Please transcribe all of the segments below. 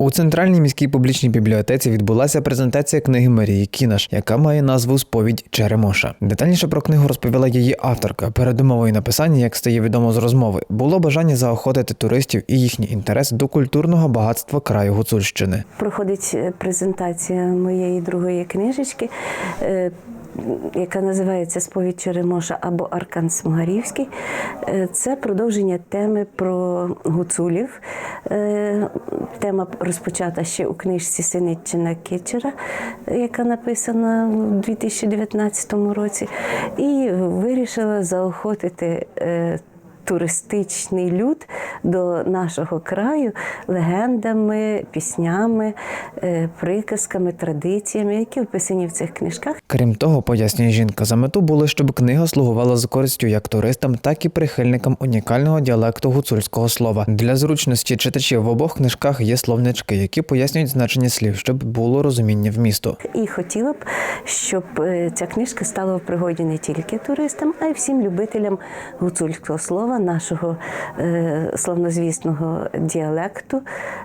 У центральній міській публічній бібліотеці відбулася презентація книги Марії Кінаш, яка має назву Сповідь Черемоша. Детальніше про книгу розповіла її авторка. Перед умовою написання, як стає відомо з розмови, було бажання заохотити туристів і їхній інтерес до культурного багатства краю Гуцульщини. проходить е, презентація моєї другої книжечки, е, яка називається Сповідь Черемоша або Аркан Смогарівський. Е, Це продовження теми про гуцулів. Е, Тема розпочата ще у книжці Синиччина Кичера, яка написана у 2019 році, і вирішила заохотити. Туристичний люд до нашого краю легендами, піснями, е, приказками, традиціями, які описані в цих книжках. Крім того, пояснює жінка, за мету було, щоб книга слугувала з користю як туристам, так і прихильникам унікального діалекту гуцульського слова. Для зручності читачів в обох книжках є словнички, які пояснюють значення слів, щоб було розуміння вмісту. І хотіла б, щоб е, ця книжка стала в пригоді не тільки туристам, а й всім любителям гуцульського слова, нашого е, славнозвісного діалекту,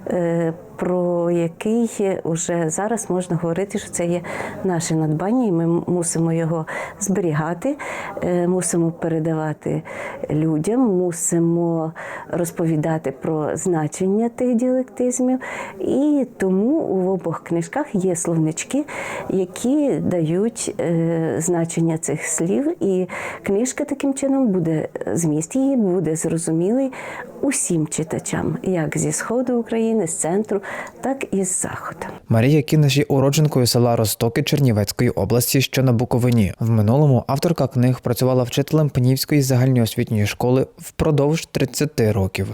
е, про який вже зараз можна говорити, що це є наше надбання, і ми мусимо його зберігати, е, мусимо передавати людям, мусимо розповідати про значення тих діалектизмів. І тому в обох книжках є словнички, які дають значення цих слів. І книжка таким чином буде зміст її буде зрозумілий усім читачам, як зі сходу України, з центру, так і з заходу. Марія Кінеш є уродженкою села Ростоки Чернівецької області, що на Буковині. В минулому авторка книг працювала вчителем Пнівської загальноосвітньої школи впродовж 30 років.